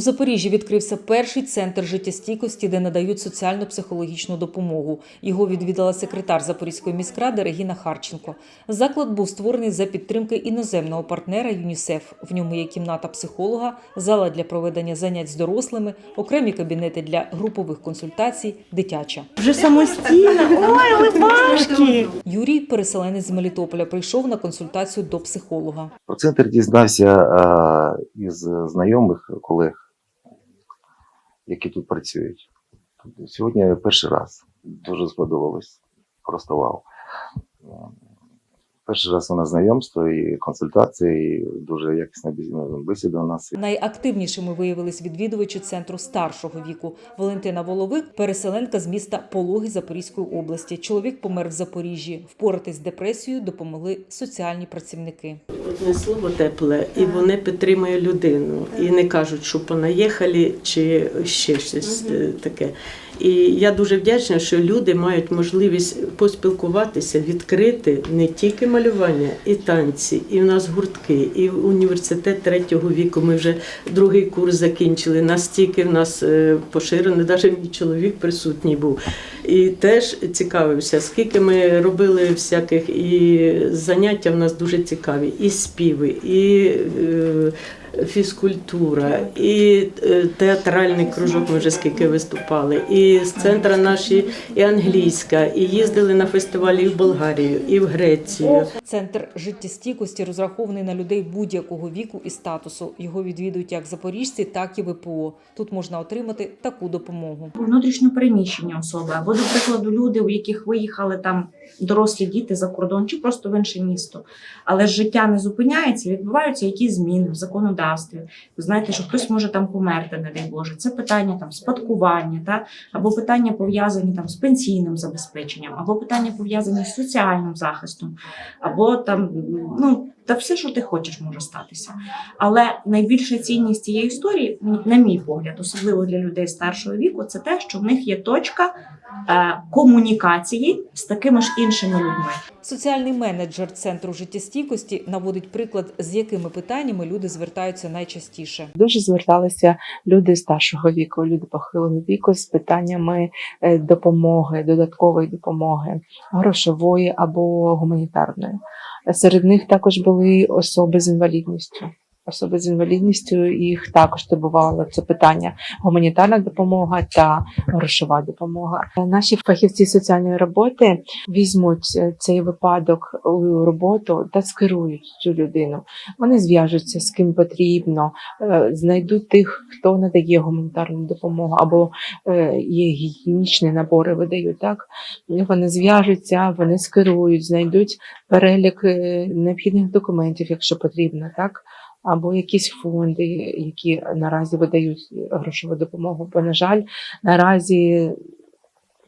У Запоріжжі відкрився перший центр життєстійкості, де надають соціально-психологічну допомогу. Його відвідала секретар Запорізької міськради Регіна Харченко. Заклад був створений за підтримки іноземного партнера ЮНІСЕФ. В ньому є кімната психолога, зала для проведення занять з дорослими, окремі кабінети для групових консультацій, дитяча. Вже самостійно. Ой, липашки! Юрій, переселенець з Мелітополя, прийшов на консультацію до психолога. Про центр дізнався із знайомих колег, які тут працюють. Сьогодні перший раз. Дуже сподобалось. Просто вау. Перший раз у нас знайомство і консультації, і дуже якісна бі- бесіда у нас. Найактивнішими виявились відвідувачі центру старшого віку. Валентина Воловик, переселенка з міста Пологи Запорізької області. Чоловік помер в Запоріжжі. Впоратись з депресією допомогли соціальні працівники. Одне слово тепле, і вони підтримують людину. І не кажуть, що понаїхали чи ще щось е, таке. І я дуже вдячна, що люди мають можливість поспілкуватися, відкрити не тільки малювання, і танці, і в нас гуртки, і університет третього віку. Ми вже другий курс закінчили. Настільки в нас е, поширено, навіть мій чоловік присутній був. І теж цікавився, скільки ми робили всяких і заняття в нас дуже цікаві, і співи, і е, фізкультура, і е, театральний кружок. Ми вже скільки виступали, і з центра наші, і англійська, і їздили на фестивалі і в Болгарію, і в Грецію. Центр життєстійкості розрахований на людей будь-якого віку і статусу. Його відвідують як запоріжці, так і ВПО. Тут можна отримати таку допомогу. внутрішньо переміщені особи, або, до прикладу, люди, у яких виїхали там дорослі діти за кордон чи просто в інше місто. Але ж життя не зупиняється, відбуваються якісь зміни в законодавстві. Ви знаєте, що хтось може там померти, не дай Боже. Це питання там спадкування, та або питання пов'язані там з пенсійним забезпеченням, або питання пов'язані з соціальним захистом, або там ну. Та все, що ти хочеш, може статися. Але найбільша цінність цієї історії, на мій погляд, особливо для людей старшого віку, це те, що в них є точка е, комунікації з такими ж іншими людьми. Соціальний менеджер центру життєстійкості наводить приклад, з якими питаннями люди звертаються найчастіше. Дуже зверталися люди старшого віку, люди похилого віку з питаннями е, допомоги, додаткової допомоги, грошової або гуманітарної. Серед них також були особи з інвалідністю. Особи з інвалідністю їх також турбувало це питання гуманітарна допомога та грошова допомога. Наші фахівці соціальної роботи візьмуть е, цей випадок у роботу та скерують цю людину. Вони зв'яжуться з ким потрібно, е, знайдуть тих, хто надає гуманітарну допомогу, або е, є гігієнічні набори, видають так. Вони зв'яжуться, вони скерують, знайдуть перелік необхідних документів, якщо потрібно, так. Або якісь фонди, які наразі видають грошову допомогу. Бо, на жаль, наразі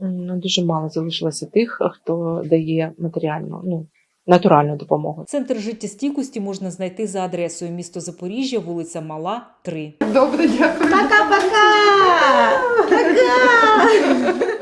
ну, дуже мало залишилося тих, хто дає матеріальну, ну, натуральну допомогу. Центр життєстійкості можна знайти за адресою місто Запоріжжя, вулиця Мала, 3. Добре, дякую. Пока-пока! Пока!